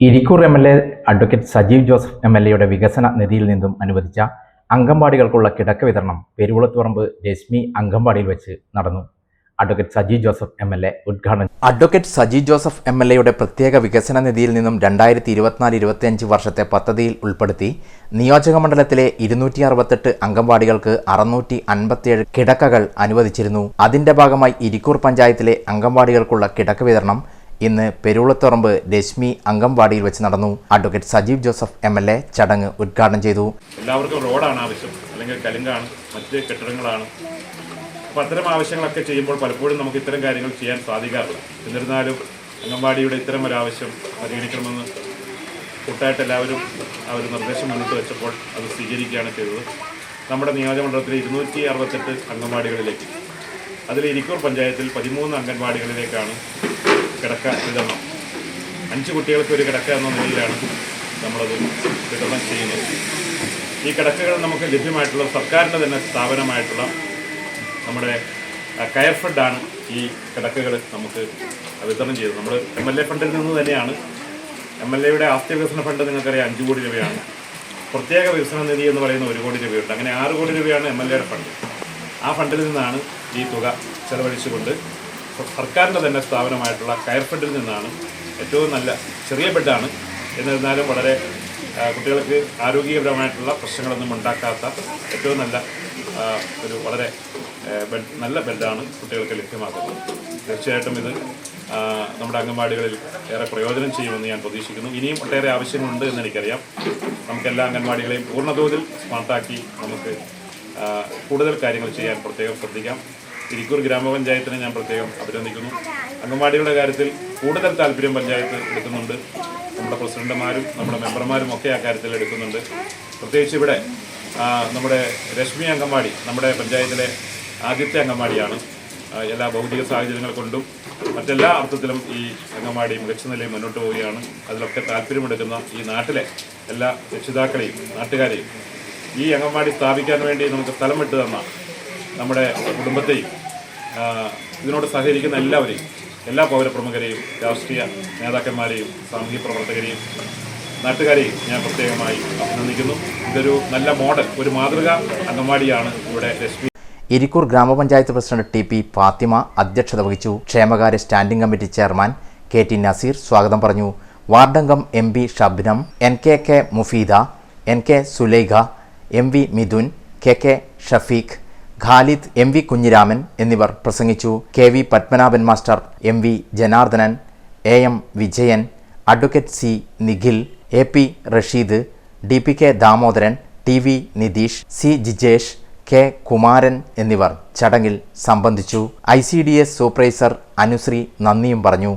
Irikkur M L A advocate Sajeev Joseph M L എയുടെ വികസന നിധിയിൽ നിന്നും അനുവദിച്ച അംഗൻവാടികൾക്കുള്ള കിടക്ക വിതരണം പെരുവുളത്തുപറമ്പ് രശ്മി അംഗൻവാടിയിൽ വെച്ച് നടന്നു. Advocate Sajeev Joseph M L A ഉദ്ഘാടനം advocate Sajeev Joseph M L എയുടെ പ്രത്യേക വികസന നിധിയിൽ നിന്നും രണ്ടായിരത്തി ഇരുപത്തിനാല് ഇരുപത്തിയഞ്ച് വർഷത്തെ പദ്ധതിയിൽ ഉൾപ്പെടുത്തി നിയോജക മണ്ഡലത്തിലെ ഇരുന്നൂറ്റി അറുപത്തെട്ട് അംഗൻവാടികൾക്ക് അറുന്നൂറ്റി അൻപത്തിയേഴ് കിടക്കകൾ അനുവദിച്ചിരുന്നു. അതിന്റെ ഭാഗമായി ഇരിക്കൂർ പഞ്ചായത്തിലെ അംഗൻവാടികൾക്കുള്ള കിടക്ക വിതരണം ഇന്ന് പെരുവളത്തുറമ്പ് രശ്മി അംഗൻവാടിയിൽ വെച്ച് നടന്നു. Advocate Sajeev Joseph M L A ചടങ്ങ് ഉദ്ഘാടനം ചെയ്തു. എല്ലാവർക്കും റോഡാണ് ആവശ്യം. അല്ലെങ്കിൽ കലുങ്കാണ് മറ്റ് കെട്ടിടങ്ങളാണ്. അപ്പോൾ അത്തരം ആവശ്യങ്ങളൊക്കെ ചെയ്യുമ്പോൾ പലപ്പോഴും നമുക്ക് ഇത്തരം കാര്യങ്ങൾ ചെയ്യാൻ സാധിക്കാറില്ല. എന്നിരുന്നാലും അംഗൻവാടിയുടെ ഇത്തരം ഒരു ആവശ്യം പരിഗണിക്കണമെന്ന് കൂട്ടായിട്ട് എല്ലാവരും ആ ഒരു നിർദ്ദേശം മുന്നോട്ട് വെച്ചപ്പോൾ അത് സ്വീകരിക്കുകയാണ് ചെയ്തത്. നമ്മുടെ നിയോജകമണ്ഡലത്തിലെ ഇരുന്നൂറ്റി അറുപത്തെട്ട് അംഗൻവാടികളിലേക്ക്. അതിൽ ഇരിക്കൂർ പഞ്ചായത്തിൽ പതിമൂന്ന് അംഗൻവാടികളിലേക്കാണ് കിടക്ക വിതരണം അഞ്ച് കുട്ടികൾക്ക് ഒരു കിടക്ക എന്ന നിലയിലാണ് നമ്മളത് വിതരണം ചെയ്യുന്നത്. ഈ കിടക്കകൾ നമുക്ക് ലഭ്യമായിട്ടുള്ള സർക്കാരിന്റെ തന്നെ സ്ഥാപനമായിട്ടുള്ള നമ്മുടെ കയർ ഫണ്ടാണ് ഈ കിടക്കകൾ നമുക്ക് വിതരണം ചെയ്തത്. നമ്മൾ എം എൽ എ ഫണ്ടിൽ നിന്ന് തന്നെയാണ്. എം എൽ എയുടെ ആസ്തി വികസന ഫണ്ട് നിങ്ങൾക്കറിയാം അഞ്ച് കോടി രൂപയാണ്. പ്രത്യേക വികസന നിധി എന്ന് പറയുന്ന ഒരു കോടി രൂപയുണ്ട്. അങ്ങനെ ആറ് കോടി രൂപയാണ് എം എൽ എയുടെ ഫണ്ട്. ആ ഫണ്ടിൽ നിന്നാണ് ഈ തുക ചെലവഴിച്ചുകൊണ്ട് സർക്കാരിന്റെ തന്നെ സ്ഥാപനമായിട്ടുള്ള കയർ ഫണ്ടിൽ നിന്നാണ് ഏറ്റവും നല്ല ചെറിയ ബെഡാണ്. എന്നിരുന്നാലും വളരെ കുട്ടികൾക്ക് ആരോഗ്യപരമായിട്ടുള്ള പ്രശ്നങ്ങളൊന്നും ഉണ്ടാക്കാത്ത ഏറ്റവും നല്ല ഒരു വളരെ ബെഡ് നല്ല ബെഡാണ് കുട്ടികൾക്ക് ലഭ്യമാക്കുന്നത്. തീർച്ചയായിട്ടും ഇത് നമ്മുടെ അംഗൻവാടികളിൽ ഏറെ പ്രയോജനം ചെയ്യുമെന്ന് ഞാൻ പ്രതീക്ഷിക്കുന്നു. ഇനിയും ഒട്ടേറെ ആവശ്യങ്ങളുണ്ട് എന്ന് എനിക്കറിയാം. നമുക്ക് എല്ലാ അംഗൻവാടികളെയും പൂർണതോതിൽ സ്മാർട്ടാക്കി നമുക്ക് കൂടുതൽ കാര്യങ്ങൾ ചെയ്യാൻ പ്രത്യേകം ശ്രദ്ധിക്കാം. ഇരിക്കൂർ ഗ്രാമപഞ്ചായത്തിനെ ഞാൻ പ്രത്യേകം അഭിനന്ദിക്കുന്നു. അംഗൻവാടികളുടെ കാര്യത്തിൽ കൂടുതൽ താല്പര്യം പഞ്ചായത്ത് എടുക്കുന്നുണ്ട്. നമ്മുടെ പ്രസിഡന്റുമാരും നമ്മുടെ മെമ്പർമാരും ഒക്കെ ആ കാര്യത്തിൽ എടുക്കുന്നുണ്ട്. പ്രത്യേകിച്ച് ഇവിടെ നമ്മുടെ രശ്മി അംഗൻവാടി നമ്മുടെ പഞ്ചായത്തിലെ ആദ്യത്തെ അംഗൻവാടിയാണ്. എല്ലാ ഭൗതിക സാഹചര്യങ്ങൾ കൊണ്ടും മറ്റെല്ലാ അർത്ഥത്തിലും ഈ അംഗൻവാടി മികച്ച നിലയിൽ മുന്നോട്ട് പോവുകയാണ്. അതിലൊക്കെ താല്പര്യമെടുക്കുന്ന ഈ നാട്ടിലെ എല്ലാ രക്ഷിതാക്കളെയും നാട്ടുകാരെയും ഈ അംഗൻവാടി സ്ഥാപിക്കാൻ വേണ്ടി നമുക്ക് സ്ഥലം വിട്ടു തന്ന നമ്മുടെ കുടുംബത്തെയും ഇതിനോട് സഹകരിക്കുന്ന എല്ലാവരെയും എല്ലാ പൗരപ്രമുഖരെയും രാഷ്ട്രീയ നേതാക്കന്മാരെയും സാമൂഹ്യ പ്രവർത്തകരെയും നാട്ടുകാരെയും ഞാൻ പ്രത്യേകമായി അഭിനന്ദിക്കുന്നു. ഇതൊരു നല്ല മോഡൽ ഒരു മാതൃക അംഗൻവാടിയാണ് ഇവിടെ രശ്മി. ഇരിക്കൂർ ഗ്രാമപഞ്ചായത്ത് പ്രസിഡന്റ് ടി പി ഫാത്തിമ അധ്യക്ഷത വഹിച്ചു ക്ഷേമകാര്യ standing committee chairman K T Nazeer സ്വാഗതം പറഞ്ഞു. വാർഡംഗം M P Shabnam N K K Mufeeda N K Sulaikha M V Mithun K K Shafeeq Khalid M V Kunhiraman എന്നിവർ പ്രസംഗിച്ചു. K V Padmanabhan master M V Janardhanan A M Vijayan advocate C Nikhil A P Rasheed D P K Damodaran T V Nitheesh C Jijesh K Kumaran എന്നിവർ ചടങ്ങിൽ സംബന്ധിച്ചു. I C D S supervisor Anusree നന്ദിയും പറഞ്ഞു.